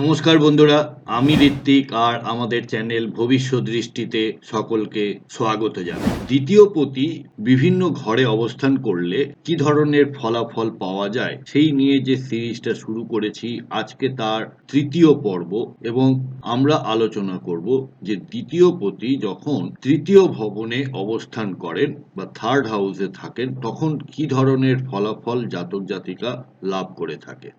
নমস্কার বন্ধুরা, আমি ঋত্বিক আর আমাদের চ্যানেল ভবিষ্যৎ দৃষ্টিতে সকলকে স্বাগত জানাই। দ্বিতীয় পতি বিভিন্ন ঘরে অবস্থান করলে কি ধরনের ফলাফল পাওয়া যায় সেই নিয়ে যে সিরিজটা শুরু করেছি, আজকে তার তৃতীয় পর্ব এবং আমরা আলোচনা করব যে দ্বিতীয় পতি যখন তৃতীয় ভবনে অবস্থান করেন বা থার্ড হাউসে থাকেন, তখন কি ধরনের ফলাফল জাতক জাতিকা লাভ করে থাকে।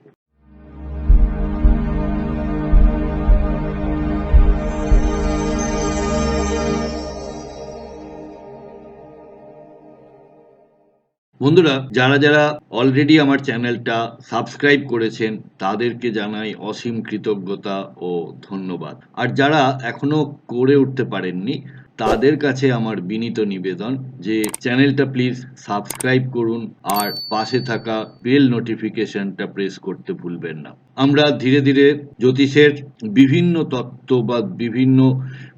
বন্ধুরা, যারা যারা অলরেডি আমার চ্যানেলটা সাবস্ক্রাইব করেছেন, তাদেরকে জানাই অসীম কৃতজ্ঞতা ও ধন্যবাদ। আর যারা এখনও করে উঠতে পারেননি, তাদের কাছে আমার বিনীত নিবেদন যে চ্যানেলটা প্লিজ সাবস্ক্রাইব করুন আর পাশে থাকা বেল নোটিফিকেশনটা প্রেস করতে ভুলবেন না। আমরা ধীরে ধীরে জ্যোতিষের বিভিন্ন তত্ত্ব বা বিভিন্ন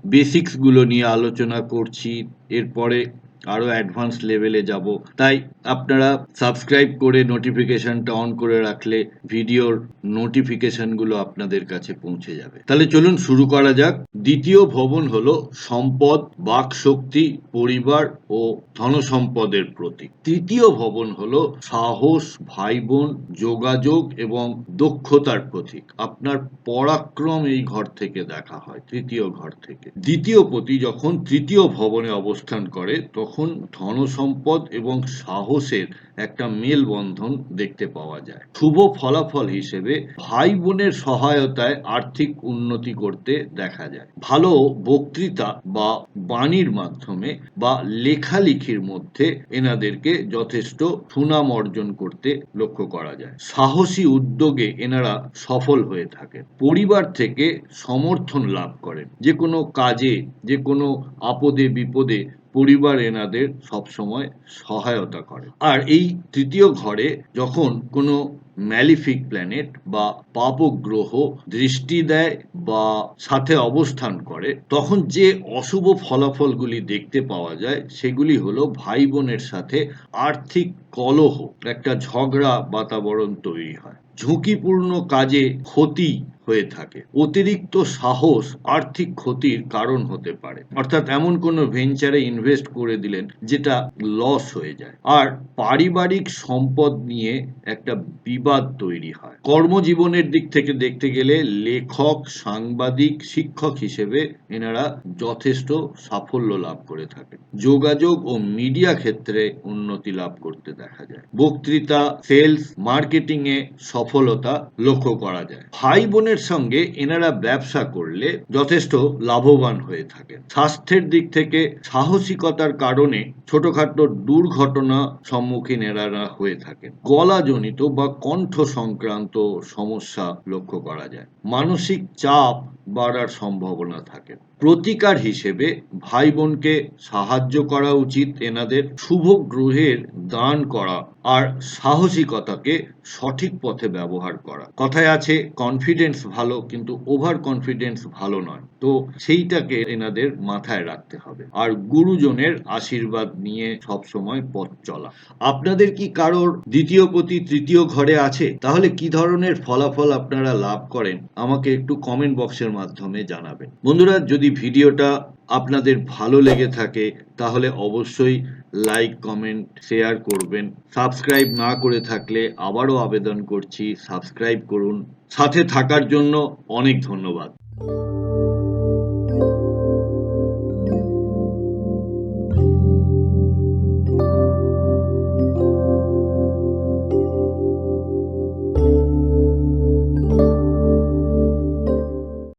বেসিক্সগুলো নিয়ে আলোচনা করছি। এরপরে আরও অ্যাডভান্স লেভেলে যাব। তাই আপনারা সাবস্ক্রাইব করে নোটিফিকেশনটা অন করে রাখলে ভিডিওর নোটিফিকেশনগুলো আপনাদের কাছে পৌঁছে যাবে। তাহলে চলুন শুরু করা যাক। দ্বিতীয় ভবন হলো সম্পদ বাক শক্তি পরিবার ও ধনসম্পদের প্রতীক। তৃতীয় ভবন হলো সাহস ভাই বোন যোগাযোগ এবং দক্ষতার প্রতীক। আপনার পরাক্রম এই ঘর থেকে দেখা হয়, তৃতীয় ঘর থেকে। দ্বিতীয় পতি যখন তৃতীয় ভবনে অবস্থান করে, তখন ধনসম্পদ এবং সাহসের একটা মেলবন্ধন দেখতে পাওয়া যায়। শুভ ফলাফল হিসেবে ভাই বোনের সহায়তায় আর্থিক উন্নতি করতে দেখা যায়। ভালো বক্তৃতা বা বাণীর মাধ্যমে বা লেখালেখির মধ্যে এনাদেরকে যথেষ্ট সুনাম অর্জন করতে লক্ষ্য করা যায়। সাহসী উদ্যোগে এনারা সফল হয়ে থাকেন। পরিবার থেকে সমর্থন লাভ করেন। যে কোনো কাজে, যে কোনো আপদে বিপদে পরিবার এনাদের সবসময় সহায়তা করে। আর এই তৃতীয় ঘরে যখন কোনো ম্যালিফিক প্ল্যানেট বা পাপক গ্রহ দৃষ্টি দেয় বা সাথে অবস্থান করে, তখন যে অশুভ ফলাফলগুলি দেখতে পাওয়া যায়, সেগুলি হলো ভাই বোনের সাথে আর্থিক কলহ, একটা ঝগড়া বাতাবরণ তৈরি হয়। ঝুঁকিপূর্ণ কাজে ক্ষতি হয়ে থাকে। অতিরিক্ত সাহস আর্থিক ক্ষতির কারণ হতে পারে। অর্থাৎ এমন কোনো ভেঞ্চারে ইনভেস্ট করে দিলেন যেটা লস হয়ে যায়। আর পারিবারিক সম্পদ নিয়ে একটা বিবাদ তৈরি হয়। কর্মজীবনের দিক থেকে দেখতে গেলে লেখক, সাংবাদিক, শিক্ষক হিসেবে এনারা যথেষ্ট সাফল্য লাভ করে থাকেন। যোগাযোগ ও মিডিয়া ক্ষেত্রে উন্নতি লাভ করতে দেখা যায়। বক্তৃতা, সেলস, মার্কেটিং এ সফলতা লক্ষ্য করা যায়। ভাই বোনের সঙ্গে এনারা ব্যবসা করলে যথেষ্ট লাভবান হয়ে থাকেন। স্বাস্থ্যের দিক থেকে সাহসিকতার কারণে ছোটখাটো দুর্ঘটনা সম্মুখীন এনারা হয়ে থাকেন। গলাজনিত বা কণ্ঠ সংক্রান্ত সমস্যা লক্ষ্য করা যায়। মানসিক চাপ বাড়ার সম্ভাবনা থাকে। প্রতিকার হিসেবে ভাই বোনকে সাহায্য করা উচিত, এনাদের শুভ গ্রহের দান করা আর সাহসিকতাকে সঠিক পথে ব্যবহার করা। কথায় আছে, কনফিডেন্স ভালো, কিন্তু ওভার কনফিডেন্স ভালো নয়। তো সেইটাকে এনাদের মাথায় রাখতে হবে। আর গুরুজনের আশীর্বাদ নিয়ে সব সময় পথ চলা। আপনাদের কি কারোর দ্বিতীয় প্রতি তৃতীয় ঘরে আছে, তাহলে কি ধরনের ফলাফল আপনারা লাভ করেন? আমাকে একটু কমেন্ট বক্সের মাধ্যমে জানাবেন। বন্ধুরা, যদি ভিডিওটা আপনাদের ভালো লেগে থাকে, তাহলে অবশ্যই লাইক কমেন্ট শেয়ার করবেন। সাবস্ক্রাইব না করে থাকলে আবারও আবেদন করছি। সাবস্ক্রাইব করুন। সাথে থাকার জন্য অনেক ধন্যবাদ।